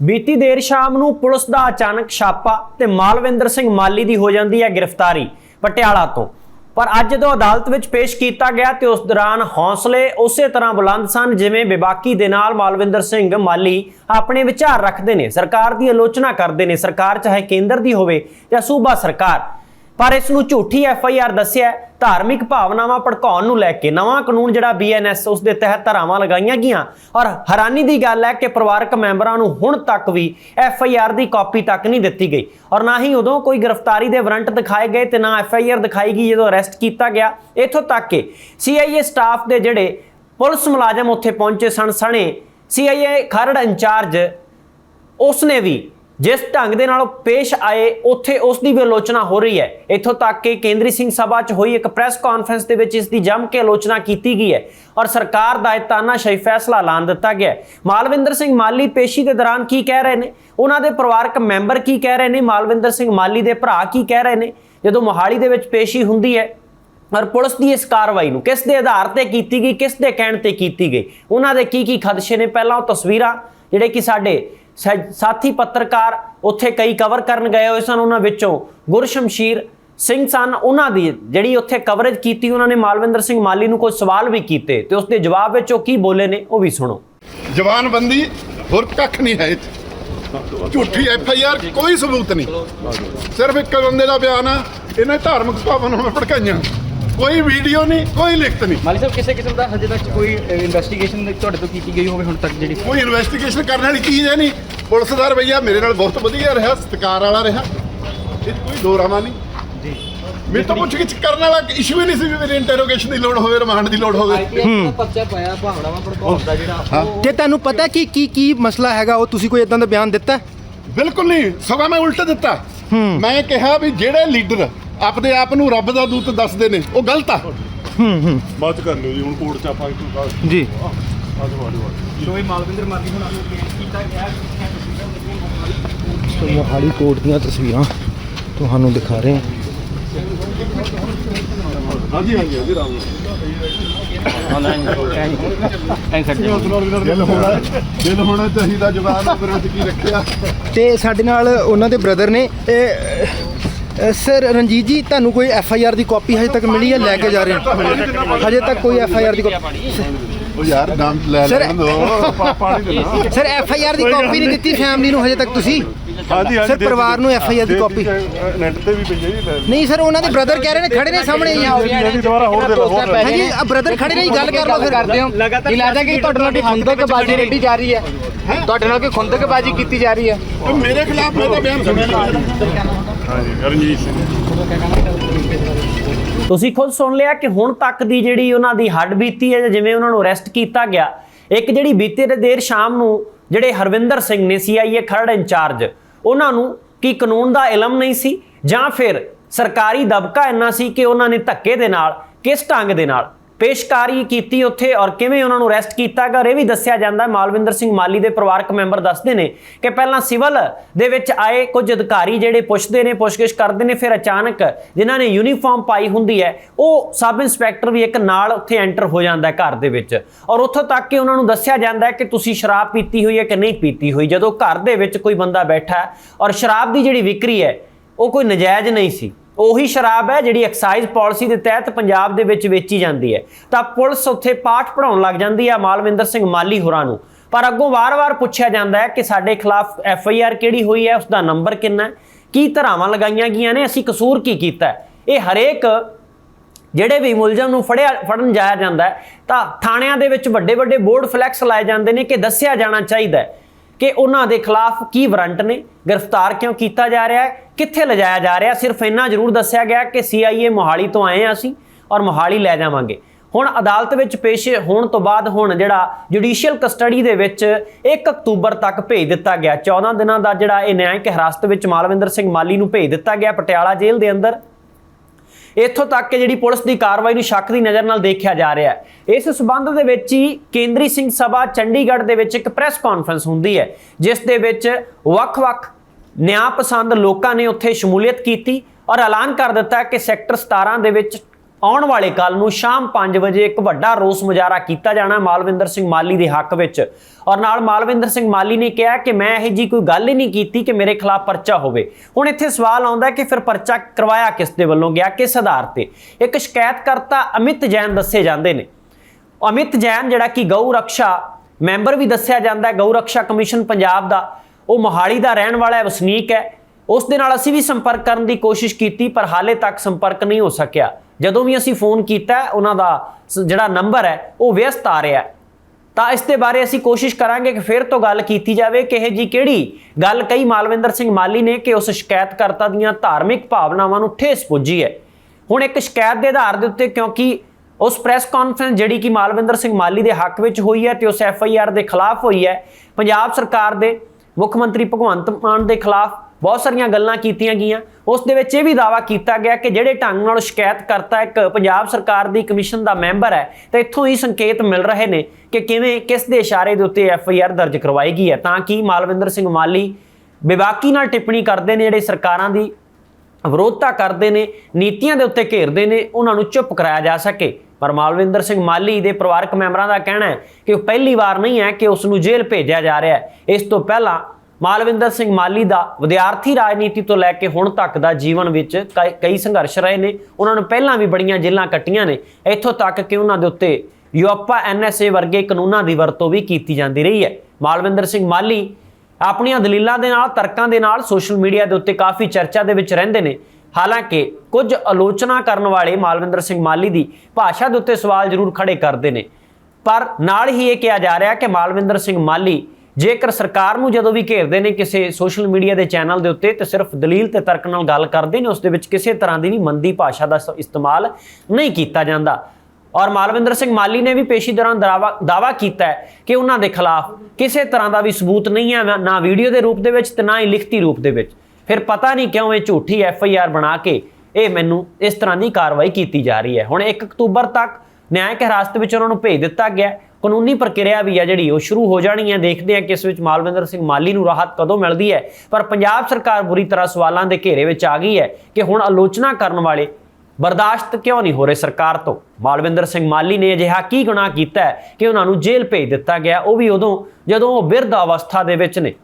ਬੀਤੀ ਦੇਰ ਸ਼ਾਮ ਨੂੰ ਪੁਲਿਸ ਦਾ ਅਚਾਨਕ ਛਾਪਾ ਤੇ ਮਾਲਵਿੰਦਰ ਸਿੰਘ ਮਾਲੀ ਦੀ ਹੋ ਜਾਂਦੀ ਹੈ ਗ੍ਰਿਫਤਾਰੀ ਪਟਿਆਲਾ ਤੋਂ। ਪਰ ਅੱਜ ਜਦੋਂ ਅਦਾਲਤ ਵਿੱਚ ਪੇਸ਼ ਕੀਤਾ ਗਿਆ ਤੇ ਉਸ ਦੌਰਾਨ ਹੌਸਲੇ ਉਸੇ ਤਰ੍ਹਾਂ ਬੁਲੰਦ ਸਨ ਜਿਵੇਂ ਬੇਬਾਕੀ ਦੇ ਨਾਲ ਮਾਲਵਿੰਦਰ ਸਿੰਘ ਮਾਲੀ ਆਪਣੇ ਵਿਚਾਰ ਰੱਖਦੇ ਨੇ, ਸਰਕਾਰ ਦੀ ਆਲੋਚਨਾ ਕਰਦੇ ਨੇ, ਸਰਕਾਰ ਚਾਹੇ ਕੇਂਦਰ ਦੀ ਹੋਵੇ ਜਾਂ ਸੂਬਾ ਸਰਕਾਰ। ਪਰ ਇਸ ਨੂੰ ਝੂਠੀ ਐਫ ਆਈ ਆਰ ਦੱਸਿਆ ਧਾਰਮਿਕ ਭਾਵਨਾਵਾਂ ਭੜਕਾਉਣ ਨੂੰ ਲੈ ਕੇ ਨਵਾਂ ਕਾਨੂੰਨ ਜਿਹੜਾ ਬੀਐਨਐਸ ਉਸ ਦੇ ਤਹਿਤ ਧਾਰਾਵਾਂ ਲਗਾਈਆਂ ਗਈਆਂ। ਔਰ ਹੈਰਾਨੀ ਦੀ ਗੱਲ ਹੈ ਕਿ ਪਰਿਵਾਰਕ ਮੈਂਬਰਾਂ ਨੂੰ ਹੁਣ ਤੱਕ ਵੀ ਐਫ ਆਈ ਆਰ ਦੀ ਕਾਪੀ ਤੱਕ ਨਹੀਂ ਦਿੱਤੀ ਗਈ। ਔਰ ਨਾ ਹੀ ਉਦੋਂ ਕੋਈ ਗ੍ਰਿਫਤਾਰੀ ਦੇ ਵਾਰੰਟ ਦਿਖਾਏ ਗਏ ਤੇ ਨਾ ਐਫ ਆਈ ਆਰ ਦਿਖਾਈ ਗਈ ਜਦੋਂ ਅਰੈਸਟ ਕੀਤਾ ਗਿਆ। ਇੱਥੋਂ ਤੱਕ ਕਿ ਸੀਆਈਏ ਸਟਾਫ ਦੇ ਜਿਹੜੇ ਪੁਲਿਸ ਮੁਲਾਜ਼ਮ ਉੱਥੇ ਪਹੁੰਚੇ ਸਨ, ਸਣੇ ਸੀਆਈਏ ਖਰੜ ਇੰਚਾਰਜ, ਉਸਨੇ ਵੀ ਜਿਸ ਢੰਗ ਦੇ ਨਾਲ ਉਹ ਪੇਸ਼ ਆਏ, ਉੱਥੇ ਉਸ ਦੀ ਵੀ ਆਲੋਚਨਾ ਹੋ ਰਹੀ ਹੈ। ਇੱਥੋਂ ਤੱਕ ਕਿ ਕੇਂਦਰੀ ਸਿੰਘ ਸਭਾ 'ਚ ਹੋਈ ਇੱਕ ਪ੍ਰੈਸ ਕਾਨਫਰੰਸ ਦੇ ਵਿੱਚ ਇਸ ਦੀ ਜੰਮ ਕੇ ਆਲੋਚਨਾ ਕੀਤੀ ਗਈ ਹੈ ਔਰ ਸਰਕਾਰ ਦਾ ਇਹ ਤਾਨਾਸ਼ਾਹੀ ਫੈਸਲਾ ਐਲਾਨ ਦਿੱਤਾ ਗਿਆ ਮਾਲਵਿੰਦਰ ਸਿੰਘ ਮਾਲੀ ਪੇਸ਼ੀ ਦੇ ਦੌਰਾਨ ਕੀ ਕਹਿ ਰਹੇ ਨੇ? ਉਹਨਾਂ ਦੇ ਪਰਿਵਾਰਕ ਮੈਂਬਰ ਕੀ ਕਹਿ ਰਹੇ ਨੇ? ਮਾਲਵਿੰਦਰ ਸਿੰਘ ਮਾਲੀ ਦੇ ਭਰਾ ਕੀ ਕਹਿ ਰਹੇ ਨੇ? ਜਦੋਂ ਮੋਹਾਲੀ ਦੇ ਵਿੱਚ ਪੇਸ਼ੀ ਹੁੰਦੀ ਹੈ ਔਰ ਪੁਲਿਸ ਦੀ ਇਸ ਕਾਰਵਾਈ ਨੂੰ ਕਿਸ ਦੇ ਆਧਾਰ ਤੇ ਕੀਤੀ ਗਈ, ਕਿਸ ਦੇ ਕਹਿਣ ਤੇ ਕੀਤੀ ਗਈ? ਉਹਨਾਂ ਦੇ ਕੀ ਕੀ ਖਦਸ਼ੇ ਨੇ? ਪਹਿਲਾਂ ਉਹ ਤਸਵੀਰਾਂ ਜਿਹੜੇ ਕਿ ਸਾਡੇ ਸਾਥੀ ਪੱਤਰਕਾਰ ਉੱਥੇ ਕਈ ਕਵਰ ਕਰਨ ਗਏ ਹੋਏ ਸਨ ਉਹਨਾਂ ਵਿੱਚੋਂ। ਗੁਰਸ਼ਮਸ਼ੀਰ ਸਿੰਘ ਸਨ ਉਹਨਾਂ ਦੀ, ਜਿਹੜੀ ਉੱਥੇ ਕਵਰੇਜ ਕੀਤੀ, ਉਹਨਾਂ ਨੇ ਮਾਲਵਿੰਦਰ ਸਿੰਘ ਮਾਲੀ ਨੂੰ ਕੋਈ ਸਵਾਲ ਵੀ ਕੀਤੇ ਤੇ ਉਸ ਦੇ ਜਵਾਬ ਵਿੱਚ ਉਹ ਕੀ ਬੋਲੇ ਨੇ ਉਹ ਵੀ ਸੁਣੋ। ਜਵਾਨਬੰਦੀ ਹੋਰ ਕੱਖ ਨਹੀਂ ਹੈ ਝੂਠੀ ਐਫ ਆਈ ਆਰ ਕੋਈ ਸਬੂਤ ਨਹੀਂ। ਸਿਰਫ ਇੱਕ ਬੰਦੇ ਦਾ ਬਿਆਨ ਆ, ਇਹਨੇ ਧਾਰਮਿਕ ਭਾਵਨਾਵਾਂ ਭੜਕਾਈਆਂ। ਕੋਈ ਵੀਡੀਓ ਨਹੀਂ ਕੋਈ ਲਿਖਤ ਨਹੀਂ। ਮਾਲੀ ਸਾਹਿਬ ਕਿਸੇ ਕਿਸਮ ਦਾ ਹਜੇ ਤੱਕ ਕੋਈ ਇਨਵੈਸਟੀਗੇਸ਼ਨ ਤੁਹਾਡੇ ਤੋਂ ਕੀਤੀ ਗਈ ਹੋਵੇ ਹੁਣ ਤੱਕ ਜਿਹੜੀ ਕੋਈ ਇਨਵੈਸਟੀਗੇਸ਼ਨ ਕਰਨ ਵਾਲੀ ਚੀਜ਼ ਹੈ ਨਹੀਂ। ਪੁਲਿਸ ਦਾ ਰਵੱਈਆ ਮੇਰੇ ਨਾਲ ਬਹੁਤ ਵਧੀਆ ਰਿਹਾ ਸਤਿਕਾਰ ਵਾਲਾ ਰਿਹਾ। ਇਹ ਕੋਈ ਦੋ ਰਾਮਾ ਨਹੀਂ। ਜੀ। ਮੇਰੇ ਤੋਂ ਪੁੱਛ ਗਿੱਛ ਕਰਨ ਵਾਲਾ ਇਸ਼ੂ ਹੀ ਨਹੀਂ ਸੀ ਵੀ ਮੇਰੀ ਇੰਟਰੋਗੇਸ਼ਨ ਦੀ ਲੋੜ ਹੋਵੇ ਰਿਮਾਂਡ ਦੀ ਲੋੜ ਹੋਵੇ। ਆਈਪੀਐਸ ਦਾ ਪਰਚਾ ਪਾਇਆ ਭਾਵਨਾਵਾਂ ਭੜਕਾਉਣ ਦਾ ਜਿਹੜਾ ਉਹ ਤੇ ਤੁਹਾਨੂੰ ਪਤਾ ਕਿ ਕੀ ਕੀ ਮਸਲਾ ਹੈਗਾ? ਉਹ ਤੁਸੀਂ ਕੋਈ ਇਦਾਂ ਦਾ ਬਿਆਨ ਦਿੱਤਾ? ਬਿਲਕੁਲ ਨਹੀਂ। ਸਗੋਂ ਮੈਂ ਉਲਟ ਦਿੱਤਾ। ਮੈਂ ਕਿਹਾ ਵੀ ਜਿਹੜੇ ਲੀਡਰ ਆਪਣੇ ਆਪ ਨੂੰ ਰੱਬ ਦਾ ਦੂਤ ਦੱਸਦੇ ਨੇ। ਉਹ ਗਲਤ ਆ। ਬਾਅਦ ਚ ਕਰ ਲਿਓ ਜੀ ਹੁਣ ਕੋਰਟ ਚ ਆਪਾਂ ਇੱਕ ਬਾਅਦ ਜੀ। ਆਜੋ ਆਜੋ ਜੋ ਇਹ ਮਾਲਵਿੰਦਰ ਮਾਲੀ ਹੁਣ ਕੀਤਾ ਗਿਆ ਸੋ ਮੋਹਾਲੀ ਕੋਰਟ ਦੀਆਂ ਤਸਵੀਰਾਂ ਤੁਹਾਨੂੰ ਦਿਖਾ ਰਹੇ ਹਾਂ। ਹਾਂਜੀ ਹਾਂਜੀ ਹਾਂਜੀ ਰਾਮ। ਦਿਲ ਹੋਣਾ ਦਿਲ ਹੋਣਾ ਚਾਹੀਦਾ ਜਵਾਨ ਵਿਰੁੱਧ ਕੀ ਰੱਖਿਆ? ਤੇ ਸਾਡੇ ਨਾਲ ਉਹਨਾਂ ਦੇ ਬ੍ਰਦਰ ਨੇ ਇਹ, ਸਰ ਰਣਜੀਤ ਜੀ ਤੁਹਾਨੂੰ ਕੋਈ ਐਫ ਆਈ ਆਰ ਦੀ ਕਾਪੀ ਹਜੇ ਤੱਕ ਮਿਲੀ ਹੈ? ਲੈ ਕੇ ਜਾ ਰਹੇ ਹੋ? ਹਜੇ ਤੱਕ ਕੋਈ ਐਫ ਆਈ ਆਰ ਦੀ ਕਾਪੀ? ਉਹ ਯਾਰ ਨਾਮ ਲੈ ਲੈਣ ਦੋ। ਪਾਣੀ ਦੇਣਾ ਸਰ ਐਫ ਆਈ ਆਰ ਦੀ ਕਾਪੀ ਨਹੀਂ ਦਿੱਤੀ ਫੈਮਿਲੀ ਨੂੰ ਹਜੇ ਤੱਕ ਤੁਸੀਂ? ਹਾਂਜੀ ਹਾਂਜੀ Sir, ਪਰਿਵਾਰ ਨੂੰ FIR ਦੀ copy? ਨੈਟ ਤੇ ਵੀ ਪਈ ਹੈ ਜੀ ਨਹੀਂ ਸਰ ਉਹਨਾਂ ਦੇ ਬ੍ਰਦਰ ਕਹਿ ਰਹੇ ਨੇ ਖੜੇ ਨੇ ਸਾਹਮਣੇ ਹੀ। ਜੀ ਦੁਬਾਰਾ ਹੋਰ ਦੇ ਲਓ। ਹਾਂਜੀ ਆ ਬ੍ਰਦਰ ਖੜੇ ਨੇ ਗੱਲ ਕਰ ਲਓ ਫਿਰ। ਕਰਦੇ ਹੋ। ਲੱਗਦਾ ਕਿ ਤੁਹਾਡੇ ਨਾਲ ਕੋਈ ਖੁੰਦਕਬਾਜ਼ੀ ਰੱਡੀ ਜਾ ਰਹੀ ਹੈ। ਤੁਹਾਡੇ ਨਾਲ ਕੋਈ ਖੁੰਦਕਬਾਜ਼ੀ ਕੀਤੀ ਜਾ ਰਹੀ ਹੈ। ਮੇਰੇ ਖਿਲਾਫ ਮੈਂ ਤਾਂ ਬਿਆਨ ਸੁਣਿਆ ਹਾਂਜੀ, ਰਣਜੀਤ ਸਿੰਘ। ਤੁਸੀਂ ਖੁਦ ਸੁਣ ਲਿਆ ਕਿ ਹੁਣ ਤੱਕ ਦੀ ਜਿਹੜੀ ਉਹਨਾਂ ਦੀ ਹੱਡ ਬੀਤੀ ਹੈ ਜਾਂ ਜਿਵੇਂ ਉਹਨਾਂ ਨੂੰ ਅਰੈਸਟ ਕੀਤਾ ਗਿਆ, ਇੱਕ ਜਿਹੜੀ ਬੀਤੇ ਦੇ ਦੇਰ ਸ਼ਾਮ ਨੂੰ ਜਿਹੜੇ ਹਰਵਿੰਦਰ ਸਿੰਘ ਨੇ ਸੀਆਈਏ ਖਰੜ ਇੰਚਾਰਜ, ਉਹਨਾਂ ਨੂੰ ਕੀ ਕਾਨੂੰਨ ਦਾ ਇਲਮ ਨਹੀਂ ਸੀ ਜਾਂ ਫਿਰ ਸਰਕਾਰੀ ਦਬਕਾ ਇੰਨਾ ਸੀ ਕਿ ਉਹਨਾਂ ਨੇ ਧੱਕੇ ਦੇ ਨਾਲ, ਕਿਸ ਢੰਗ ਦੇ ਨਾਲ ਪੇਸ਼ਕਾਰੀ ਕੀਤੀ ਉੱਥੇ ਔਰ ਕਿਵੇਂ ਉਹਨਾਂ ਨੂੰ ਅਰੈਸਟ ਕੀਤਾ ਗਿਆ ਔਰ ਇਹ ਵੀ ਦੱਸਿਆ ਜਾਂਦਾ, ਮਾਲਵਿੰਦਰ ਸਿੰਘ ਮਾਲੀ ਦੇ ਪਰਿਵਾਰਕ ਮੈਂਬਰ ਦੱਸਦੇ ਨੇ ਕਿ ਪਹਿਲਾਂ ਸਿਵਲ ਦੇ ਵਿੱਚ ਆਏ ਕੁਝ ਅਧਿਕਾਰੀ ਜਿਹੜੇ ਪੁੱਛਦੇ ਨੇ, ਪੁੱਛਗਿੱਛ ਕਰਦੇ ਨੇ, ਫਿਰ ਅਚਾਨਕ ਜਿਨ੍ਹਾਂ ਨੇ ਯੂਨੀਫਾਰਮ ਪਾਈ ਹੁੰਦੀ ਹੈ, ਉਹ ਸਬ ਇੰਸਪੈਕਟਰ ਵੀ ਇੱਕ ਨਾਲ ਉੱਥੇ ਐਂਟਰ ਹੋ ਜਾਂਦਾ ਹੈ ਘਰ ਦੇ ਵਿੱਚ। ਔਰ ਉੱਥੋਂ ਤੱਕ ਕਿ ਉਹਨਾਂ ਨੂੰ ਦੱਸਿਆ ਜਾਂਦਾ ਹੈ ਕਿ ਤੁਸੀਂ ਸ਼ਰਾਬ ਪੀਤੀ ਹੋਈ ਹੈ ਕਿ ਨਹੀਂ ਪੀਤੀ ਹੋਈ। ਜਦੋਂ ਘਰ ਦੇ ਵਿੱਚ ਕੋਈ ਬੰਦਾ ਬੈਠਾ ਔਰ ਸ਼ਰਾਬ ਦੀ ਜਿਹੜੀ ਵਿਕਰੀ ਹੈ, ਉਹ ਕੋਈ ਨਜਾਇਜ਼ ਨਹੀਂ ਸੀ। ਉਹੀ ਸ਼ਰਾਬ ਹੈ ਜਿਹੜੀ ਐਕਸਾਈਜ਼ ਪਾਲਿਸੀ ਦੇ ਤਹਿਤ ਪੰਜਾਬ ਦੇ ਵਿੱਚ ਵੇਚੀ ਜਾਂਦੀ ਹੈ। ਤਾਂ ਪੁਲਿਸ ਉੱਥੇ ਪਾਠ ਪੜਾਉਣ ਲੱਗ ਜਾਂਦੀ ਹੈ ਮਾਲਵਿੰਦਰ ਸਿੰਘ ਮਾਲੀ ਹੋਰਾਂ ਨੂੰ। ਪਰ ਅੱਗੋਂ ਵਾਰ-ਵਾਰ ਪੁੱਛਿਆ ਜਾਂਦਾ ਹੈ ਕਿ ਸਾਡੇ ਖਿਲਾਫ ਐਫ ਆਈ ਆਰ ਕਿਹੜੀ ਹੋਈ ਹੈ ਉਸ ਦਾ ਨੰਬਰ ਕਿੰਨਾ ਕੀ ਧਰਾਵਾਂ ਲਗਾਈਆਂ ਗਈਆਂ ਨੇ, ਅਸੀਂ ਕਸੂਰ ਕੀ ਕੀਤਾ ਇਹ ਹਰੇਕ ਜਿਹੜੇ ਵੀ ਮੁਲਜ਼ਮ ਨੂੰ ਫੜਿਆ, ਫੜਨ ਜਾਇਆ ਜਾਂਦਾ ਤਾਂ ਥਾਣਿਆਂ ਦੇ ਵਿੱਚ ਵੱਡੇ ਵੱਡੇ ਬੋਰਡ ਫਲੈਕਸ ਲਾਏ ਜਾਂਦੇ ਨੇ ਕਿ ਦੱਸਿਆ ਜਾਣਾ ਚਾਹੀਦਾ ਹੈ। ਕਿ ਉਹਨਾਂ ਦੇ ਖਿਲਾਫ ਕੀ ਵਾਰੰਟ ਨੇ, ਗ੍ਰਿਫਤਾਰ ਕਿਉਂ ਕੀਤਾ ਜਾ ਰਿਹਾ ਹੈ, ਕਿੱਥੇ ਲਿਜਾਇਆ ਜਾ ਰਿਹਾ, ਸਿਰਫ ਇੰਨਾ ਜ਼ਰੂਰ ਦੱਸਿਆ ਗਿਆ ਕਿ ਸੀਆਈਏ ਮੋਹਾਲੀ ਤੋਂ ਆਏ ਹਾਂ ਅਸੀਂ ਔਰ ਮੋਹਾਲੀ ਲੈ ਜਾਵਾਂਗੇ। ਹੁਣ ਅਦਾਲਤ ਵਿੱਚ ਪੇਸ਼ ਹੋਣ ਤੋਂ ਬਾਅਦ ਹੁਣ ਜਿਹੜਾ ਜੁਡੀਸ਼ੀਅਲ ਕਸਟਡੀ ਦੇ ਵਿੱਚ 1 ਅਕਤੂਬਰ ਤੱਕ ਭੇਜ ਦਿੱਤਾ ਗਿਆ। 14 ਦਿਨਾਂ ਦਾ ਜਿਹੜਾ ਇਹ ਨਿਆਂਇਕ ਹਿਰਾਸਤ ਵਿੱਚ ਮਾਲਵਿੰਦਰ ਸਿੰਘ ਮਾਲੀ ਨੂੰ ਭੇਜ ਦਿੱਤਾ ਗਿਆ, ਪਟਿਆਲਾ ਜੇਲ੍ਹ ਦੇ ਅੰਦਰ। ਇੱਥੋਂ ਤੱਕ ਕਿ ਜਿਹੜੀ ਪੁਲਿਸ ਦੀ ਕਾਰਵਾਈ ਨੂੰ ਸ਼ੱਕ ਦੀ ਨਜ਼ਰ ਨਾਲ ਦੇਖਿਆ ਜਾ ਰਿਹਾ ਹੈ। ਇਸ ਸਬੰਧ ਦੇ ਵਿੱਚ ਹੀ ਕੇਂਦਰੀ ਸਿੰਘ ਸਭਾ ਚੰਡੀਗੜ੍ਹ ਦੇ ਵਿੱਚ ਇੱਕ ਪ੍ਰੈਸ ਕਾਨਫਰੰਸ ਹੁੰਦੀ ਹੈ, ਜਿਸ ਦੇ ਵਿੱਚ ਵੱਖ-ਵੱਖ ਨਿਆਂ ਪਸੰਦ ਲੋਕਾਂ ਨੇ ਉੱਥੇ ਸ਼ਮੂਲੀਅਤ ਕੀਤੀ ਔਰ ਐਲਾਨ ਕਰ ਦਿੱਤਾ ਕਿ ਸੈਕਟਰ 17 ਦੇ ਵਿੱਚ ਆਉਣ ਵਾਲੇ ਕੱਲ ਨੂੰ ਸ਼ਾਮ 5 ਵਜੇ ਇੱਕ ਵੱਡਾ ਰੋਸ ਮੁਜ਼ਾਹਰਾ ਕੀਤਾ ਜਾਣਾ ਮਾਲਵਿੰਦਰ ਸਿੰਘ ਮਾਲੀ ਦੇ ਹੱਕ ਵਿੱਚ। ਔਰ ਨਾਲ ਮਾਲਵਿੰਦਰ ਸਿੰਘ ਮਾਲੀ ਨੇ ਕਿਹਾ ਕਿ ਮੈਂ ਇਹ ਜੀ ਕੋਈ ਗੱਲ ਹੀ ਨਹੀਂ ਕੀਤੀ ਕਿ ਮੇਰੇ ਖਿਲਾਫ ਪਰਚਾ ਹੋਵੇ। ਹੁਣ ਇੱਥੇ ਸਵਾਲ ਆਉਂਦਾ ਕਿ ਫਿਰ ਪਰਚਾ ਕਰਵਾਇਆ ਕਿਸ ਦੇ ਵੱਲੋਂ ਗਿਆ, ਕਿਸ ਆਧਾਰ ਤੇ? ਇੱਕ ਸ਼ਿਕਾਇਤਕਰਤਾ ਅਮਿਤ ਜੈਨ ਦੱਸੇ ਜਾਂਦੇ ਨੇ। ਅਮਿਤ ਜੈਨ ਜਿਹੜਾ ਕਿ ਗਊ ਰੱਖਿਆ ਮੈਂਬਰ ਵੀ ਦੱਸਿਆ ਜਾਂਦਾ ਹੈ ਗਊ ਰੱਖਿਆ ਕਮਿਸ਼ਨ ਪੰਜਾਬ ਦਾ। ਉਹ ਮੋਹਾਲੀ ਦਾ ਰਹਿਣ ਵਾਲਾ ਹੈ, ਵਸਨੀਕ ਹੈ। ਉਸ ਦੇ ਨਾਲ ਅਸੀਂ ਵੀ ਸੰਪਰਕ ਕਰਨ ਦੀ ਕੋਸ਼ਿਸ਼ ਕੀਤੀ, ਪਰ ਹਾਲੇ ਤੱਕ ਸੰਪਰਕ ਨਹੀਂ ਹੋ ਸਕਿਆ। ਜਦੋਂ ਵੀ ਅਸੀਂ ਫੋਨ ਕੀਤਾ, ਉਹਨਾਂ ਦਾ ਸ- ਜਿਹੜਾ ਨੰਬਰ ਹੈ, ਉਹ ਵਿਅਸਤ ਆ ਰਿਹਾ ਹੈ। ਤਾਂ ਇਸ ਦੇ ਬਾਰੇ ਅਸੀਂ ਕੋਸ਼ਿਸ਼ ਕਰਾਂਗੇ ਕਿ ਫਿਰ ਤੋਂ ਗੱਲ ਕੀਤੀ ਜਾਵੇ ਕਿ ਇਹ ਜੀ ਕਿਹੜੀ ਗੱਲ ਕਈ ਮਾਲਵਿੰਦਰ ਸਿੰਘ ਮਾਲੀ ਨੇ ਕਿ ਉਸ ਸ਼ਿਕਾਇਤਕਰਤਾ ਦੀਆਂ ਧਾਰਮਿਕ ਭਾਵਨਾਵਾਂ ਨੂੰ ਠੇਸ ਪੁੱਜੀ ਹੈ। ਹੁਣ ਇੱਕ ਸ਼ਿਕਾਇਤ ਦੇ ਆਧਾਰ ਦੇ ਉੱਤੇ ਕਿਉਂਕਿ ਉਸ ਪ੍ਰੈਸ ਕਾਨਫਰੰਸ ਜਿਹੜੀ ਕਿ ਮਾਲਵਿੰਦਰ ਸਿੰਘ ਮਾਲੀ ਦੇ ਹੱਕ ਵਿੱਚ ਹੋਈ ਹੈ ਤੇ ਉਸ ਐਫ ਆਈ ਆਰ ਦੇ ਖਿਲਾਫ ਹੋਈ ਹੈ, ਪੰਜਾਬ ਸਰਕਾਰ ਦੇ ਮੁੱਖ ਮੰਤਰੀ ਭਗਵੰਤ ਮਾਨ ਦੇ ਖਿਲਾਫ ਬਹੁਤ ਸਾਰੀਆਂ ਗੱਲਾਂ ਕੀਤੀਆਂ ਗਈਆਂ। ਉਸ ਦੇ ਵਿੱਚ ਇਹ ਵੀ ਦਾਵਾ ਕੀਤਾ ਗਿਆ ਕਿ ਜਿਹੜੇ ਢੰਗ ਨਾਲ ਸ਼ਿਕਾਇਤ ਕਰਤਾ ਇੱਕ ਪੰਜਾਬ ਸਰਕਾਰ ਦੀ ਕਮਿਸ਼ਨ ਦਾ ਮੈਂਬਰ ਹੈ, ਤਾਂ ਇੱਥੋਂ ਹੀ ਸੰਕੇਤ ਮਿਲ ਰਹੇ ਨੇ ਕਿ ਕਿਵੇਂ, ਕਿਸ ਦੇ ਇਸ਼ਾਰੇ ਦੇ ਉੱਤੇ ਐਫ ਆਈ ਆਰ ਦਰਜ ਕਰਵਾਈ ਗਈ ਹੈ। ਤਾਂ ਕਿ ਮਾਲਵਿੰਦਰ ਸਿੰਘ ਮਾਲੀ ਬੇਬਾਕੀ ਨਾਲ ਟਿੱਪਣੀ ਕਰਦੇ ਨੇ, ਜਿਹੜੇ ਸਰਕਾਰਾਂ ਦੀ ਵਿਰੋਧਤਾ ਕਰਦੇ ਨੇ, ਨੀਤੀਆਂ ਦੇ ਉੱਤੇ ਘੇਰਦੇ ਨੇ, ਉਹਨਾਂ ਨੂੰ ਚੁੱਪ ਕਰਾਇਆ ਜਾ ਸਕੇ। ਪਰ ਮਾਲਵਿੰਦਰ ਸਿੰਘ ਮਾਲੀ ਦੇ ਪਰਿਵਾਰਕ ਮੈਂਬਰਾਂ ਦਾ ਕਹਿਣਾ ਹੈ ਕਿ ਉਹ ਪਹਿਲੀ ਵਾਰ ਨਹੀਂ ਹੈ ਕਿ ਉਸ ਨੂੰ ਜੇਲ੍ਹ ਭੇਜਿਆ ਜਾ ਰਿਹਾ ਹੈ। ਇਸ ਤੋਂ ਪਹਿਲਾਂ ਮਾਲਵਿੰਦਰ ਸਿੰਘ ਮਾਲੀ ਦਾ ਵਿਦਿਆਰਥੀ ਰਾਜਨੀਤੀ ਤੋਂ ਲੈ ਕੇ ਹੁਣ ਤੱਕ ਦਾ ਜੀਵਨ ਵਿੱਚ ਕਈ- ਕਈ ਸੰਘਰਸ਼ ਰਹੇ ਨੇ। ਉਹਨਾਂ ਨੂੰ ਪਹਿਲਾਂ ਵੀ ਬੜੀਆਂ ਜੇਲ੍ਹਾਂ ਕੱਟੀਆਂ ਨੇ। ਇੱਥੋਂ ਤੱਕ ਕਿ ਉਹਨਾਂ ਦੇ ਉੱਤੇ ਯੂਐਪਾ ਐਨਐਸਏ ਵਰਗੇ ਕਾਨੂੰਨਾਂ ਦੀ ਵਰਤੋਂ ਵੀ ਕੀਤੀ ਜਾਂਦੀ ਰਹੀ ਹੈ। ਮਾਲਵਿੰਦਰ ਸਿੰਘ ਮਾਲੀ ਆਪਣੀਆਂ ਦਲੀਲਾਂ ਦੇ ਨਾਲ, ਤਰਕਾਂ ਦੇ ਨਾਲ ਸੋਸ਼ਲ ਮੀਡੀਆ ਦੇ ਉੱਤੇ ਕਾਫੀ ਚਰਚਾ ਦੇ ਵਿੱਚ ਰਹਿੰਦੇ ਨੇ। ਹਾਲਾਂਕਿ ਕੁਝ ਆਲੋਚਨਾ ਕਰਨ ਵਾਲੇ ਮਾਲਵਿੰਦਰ ਸਿੰਘ ਮਾਲੀ ਦੀ ਭਾਸ਼ਾ ਦੇ ਉੱਤੇ ਸਵਾਲ ਜ਼ਰੂਰ ਖੜੇ ਕਰਦੇ ਨੇ। ਪਰ ਨਾਲ ਹੀ ਇਹ ਕਿਹਾ ਜਾ ਰਿਹਾ ਕਿ ਮਾਲਵਿੰਦਰ ਸਿੰਘ ਮਾਲੀ ਜੇਕਰ ਸਰਕਾਰ ਨੂੰ ਜਦੋਂ ਵੀ ਘੇਰਦੇ ਨੇ ਕਿਸੇ ਸੋਸ਼ਲ ਮੀਡੀਆ ਦੇ ਚੈਨਲ ਦੇ ਉੱਤੇ, ਤੇ ਸਿਰਫ ਦਲੀਲ ਤੇ ਤਰਕ ਨਾਲ ਗੱਲ ਕਰਦੇ ਨੇ, ਉਸ ਦੇ ਵਿੱਚ ਕਿਸੇ ਤਰ੍ਹਾਂ ਦੀ ਵੀ ਮੰਦੀ ਭਾਸ਼ਾ ਦਾ ਸ- ਇਸਤੇਮਾਲ ਨਹੀਂ ਕੀਤਾ ਜਾਂਦਾ। ਔਰ ਮਾਲਵਿੰਦਰ ਸਿੰਘ ਮਾਲੀ ਨੇ ਵੀ ਪੇਸ਼ੀ ਦੌਰਾਨ ਦਾਵਾ ਦਾਵਾ ਕੀਤਾ ਹੈ ਕਿ ਉਹਨਾਂ ਦੇ ਖਿਲਾਫ ਕਿਸੇ ਤਰ੍ਹਾਂ ਦਾ ਵੀ ਸਬੂਤ ਨਹੀਂ ਹੈ, ਨਾ- ਨਾ ਵੀਡੀਓ ਦੇ ਰੂਪ ਦੇ ਵਿੱਚ ਤੇ ਨਾ ਹੀ ਲਿਖਤੀ ਰੂਪ ਦੇ ਵਿੱਚ। ਫਿਰ ਪਤਾ ਨਹੀਂ ਕਿਉਂ ਇਹ ਝੂਠੀ ਐਫ ਆਈ ਆਰ ਬਣਾ ਕੇ ਇਹ ਮੈਨੂੰ ਇਸ ਤਰ੍ਹਾਂ ਦੀ ਕਾਰਵਾਈ ਕੀਤੀ ਜਾ ਰਹੀ ਹੈ। ਹੁਣ 1 ਅਕਤੂਬਰ ਤੱਕ ਨਿਆਇਕ ਹਿਰਾਸਤ ਵਿੱਚ ਉਹਨਾਂ ਨੂੰ ਭੇਜ ਦਿੱਤਾ ਗਿਆ ਕਾਨੂੰਨੀ ਪ੍ਰਕਿਰਿਆ ਵੀ ਹੈ ਜਿਹੜੀ, ਉਹ ਸ਼ੁਰੂ ਹੋ ਜਾਣੀ ਹੈ। ਦੇਖਦੇ ਹਾਂ ਕਿ ਇਸ ਵਿੱਚ ਮਾਲਵਿੰਦਰ ਸਿੰਘ ਮਾਲੀ ਨੂੰ ਰਾਹਤ ਕਦੋਂ ਮਿਲਦੀ ਹੈ। ਪਰ ਪੰਜਾਬ ਸਰਕਾਰ ਬੁਰੀ ਤਰ੍ਹਾਂ ਸਵਾਲਾਂ ਦੇ ਘੇਰੇ ਵਿੱਚ ਆ ਗਈ ਹੈ ਕਿ ਹੁਣ ਆਲੋਚਨਾ ਕਰਨ ਵਾਲੇ ਬਰਦਾਸ਼ਤ ਕਿਉਂ ਨਹੀਂ ਹੋ ਰਹੇ ਸਰਕਾਰ ਤੋਂ? ਮਾਲਵਿੰਦਰ ਸਿੰਘ ਮਾਲੀ ਨੇ ਅਜਿਹਾ ਕੀ ਗੁਨਾਹ ਕੀਤਾ ਕਿ ਉਹਨਾਂ ਨੂੰ ਜੇਲ੍ਹ ਭੇਜ ਦਿੱਤਾ ਗਿਆ? ਉਹ ਵੀ ਉਦੋਂ, ਜਦੋਂ ਉਹ ਬਿਰਧ ਅਵਸਥਾ ਦੇ ਵਿੱਚ ਨੇ।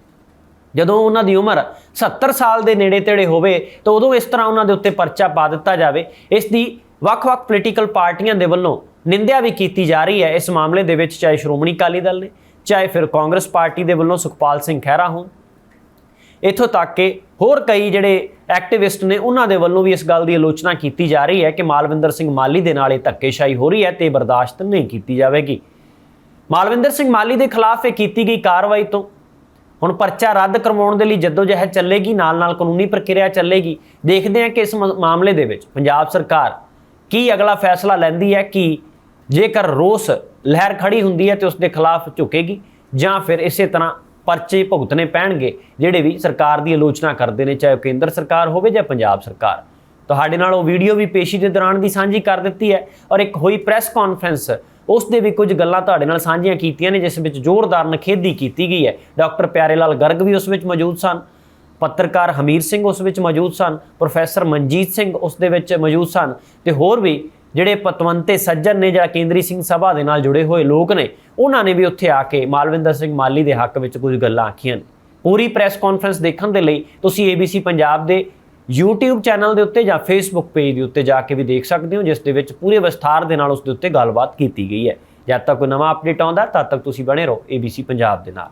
ਜਦੋਂ ਉਹਨਾਂ ਦੀ ਉਮਰ 70 ਸਾਲ ਦੇ ਨੇੜੇ ਤੇੜੇ ਹੋਵੇ, ਤਾਂ ਉਦੋਂ ਇਸ ਤਰ੍ਹਾਂ ਉਹਨਾਂ ਦੇ ਉੱਤੇ ਪਰਚਾ ਪਾ ਦਿੱਤਾ ਜਾਵੇ। ਇਸ ਦੀ ਵੱਖ-ਵੱਖ ਪੋਲੀਟੀਕਲ ਪਾਰਟੀਆਂ ਦੇ ਵੱਲੋਂ ਨਿੰਦਿਆ ਵੀ ਕੀਤੀ ਜਾ ਰਹੀ ਹੈ। ਇਸ ਮਾਮਲੇ ਦੇ ਵਿੱਚ ਚਾਹੇ ਸ਼੍ਰੋਮਣੀ ਅਕਾਲੀ ਦਲ ਨੇ, ਚਾਹੇ ਫਿਰ ਕਾਂਗਰਸ ਪਾਰਟੀ ਦੇ ਵੱਲੋਂ ਸੁਖਪਾਲ ਸਿੰਘ ਖਹਿਰਾ ਹੋਣ। ਇੱਥੋਂ ਤੱਕ ਕਿ ਹੋਰ ਕਈ ਜਿਹੜੇ ਐਕਟਿਵਿਸਟ ਨੇ, ਉਹਨਾਂ ਦੇ ਵੱਲੋਂ ਵੀ ਇਸ ਗੱਲ ਦੀ ਆਲੋਚਨਾ ਕੀਤੀ ਜਾ ਰਹੀ ਹੈ ਕਿ ਮਾਲਵਿੰਦਰ ਸਿੰਘ ਮਾਲੀ ਦੇ ਨਾਲ ਇਹ ਧੱਕੇਸ਼ਾਹੀ ਹੋ ਰਹੀ ਹੈ ਤੇ ਇਹ ਬਰਦਾਸ਼ਤ ਨਹੀਂ ਕੀਤੀ ਜਾਵੇਗੀ। ਮਾਲਵਿੰਦਰ ਸਿੰਘ ਮਾਲੀ ਦੇ ਖਿਲਾਫ ਇਹ ਕੀਤੀ ਗਈ ਕਾਰਵਾਈ ਤੋਂ। ਹੁਣ ਪਰਚਾ ਰੱਦ ਕਰਵਾਉਣ ਦੇ ਲਈ ਜਦੋਜਹਿਦ ਚੱਲੇਗੀ ਨਾਲ ਨਾਲ ਕਾਨੂੰਨੀ ਪ੍ਰਕਿਰਿਆ ਚੱਲੇਗੀ। ਦੇਖਦੇ ਹਾਂ ਕਿ ਇਸ ਮ- ਮਾਮਲੇ ਦੇ ਵਿੱਚ ਪੰਜਾਬ ਸਰਕਾਰ ਕੀ ਅਗਲਾ ਫੈਸਲਾ ਲੈਂਦੀ ਹੈ, ਕਿ ਜੇਕਰ ਰੋਸ ਲਹਿਰ ਖੜੀ ਹੁੰਦੀ ਹੈ ਤੇ ਉਸ ਦੇ ਖਿਲਾਫ ਝੁਕੇਗੀ, ਜਾਂ ਫਿਰ ਇਸੇ ਤਰ੍ਹਾਂ ਪਰਚੇ ਭੁਗਤਣੇ ਪੈਣਗੇ, ਜਿਹੜੇ ਵੀ ਸਰਕਾਰ ਦੀ ਆਲੋਚਨਾ ਕਰਦੇ ਨੇ, ਚਾਹੇ ਉਹ ਕੇਂਦਰ ਸਰਕਾਰ ਹੋਵੇ ਜਾਂ ਪੰਜਾਬ ਸਰਕਾਰ। ਤੁਹਾਡੇ ਨਾਲ ਉਹ ਵੀਡੀਓ ਵੀ ਪੇਸ਼ੀ ਦੇ ਦੌਰਾਨ ਦੀ ਸਾਂਝੀ ਕਰ ਦਿੱਤੀ ਹੈ ਔਰ ਇੱਕ ਹੋਈ ਪ੍ਰੈਸ ਕਾਨਫਰੰਸ ਉਸ ਦੇ ਵੀ ਕੁਝ ਗੱਲਾਂ ਤੁਹਾਡੇ ਨਾਲ ਸਾਂਝੀਆਂ ਕੀਤੀਆਂ ਨੇ, ਜਿਸ ਵਿੱਚ ਜ਼ੋਰਦਾਰ ਨਖੇਦੀ ਕੀਤੀ ਗਈ ਹੈ। ਡਾਕਟਰ ਪਿਆਰੇ ਲਾਲ ਗਰਗ ਵੀ ਉਸ ਵਿੱਚ ਮੌਜੂਦ ਸਨ। ਪੱਤਰਕਾਰ ਹਮੀਰ ਸਿੰਘ ਉਸ ਵਿੱਚ ਮੌਜੂਦ ਸਨ। ਪ੍ਰੋਫੈਸਰ ਮਨਜੀਤ ਸਿੰਘ ਉਸ ਦੇ ਵਿੱਚ ਮੌਜੂਦ ਸਨ। ਤੇ ਹੋਰ ਵੀ ਜਿਹੜੇ ਪਤਵੰਤੇ ਸੱਜਣ ਨੇ ਜਾਂ ਕੇਂਦਰੀ ਸਿੰਘ ਸਭਾ ਦੇ ਨਾਲ ਜੁੜੇ ਹੋਏ ਲੋਕ ਨੇ, ਉਹਨਾਂ ਨੇ ਵੀ ਉੱਥੇ ਆ ਕੇ ਮਾਲਵਿੰਦਰ ਸਿੰਘ ਮਾਲੀ ਦੇ ਹੱਕ ਵਿੱਚ ਕੁਝ ਗੱਲਾਂ ਆਖੀਆਂ ਨੇ। ਪੂਰੀ ਪ੍ਰੈਸ ਕਾਨਫਰੰਸ ਦੇਖਣ ਦੇ ਲਈ ਤੁਸੀਂ ABC ਪੰਜਾਬ ਦੇ YouTube ਚੈਨਲ ਦੇ ਉੱਤੇ ਜਾਂ Facebook ਪੇਜ ਦੇ ਉੱਤੇ ਜਾ ਕੇ ਵੀ ਦੇਖ ਸਕਦੇ ਹੋ, ਜਿਸ ਦੇ ਵਿੱਚ ਪੂਰੇ ਵਿਸਥਾਰ ਦੇ ਨਾਲ ਉਸ ਦੇ ਉੱਤੇ ਗੱਲਬਾਤ ਕੀਤੀ ਗਈ ਹੈ। ਜਦ ਤੱਕ ਕੋਈ ਨਵਾਂ ਅਪਡੇਟ ਆਉਂਦਾ, ਤਦ ਤੱਕ ਤੁਸੀਂ ਬਣੇ ਰਹੋ ABC ਪੰਜਾਬ ਦੇ ਨਾਲ।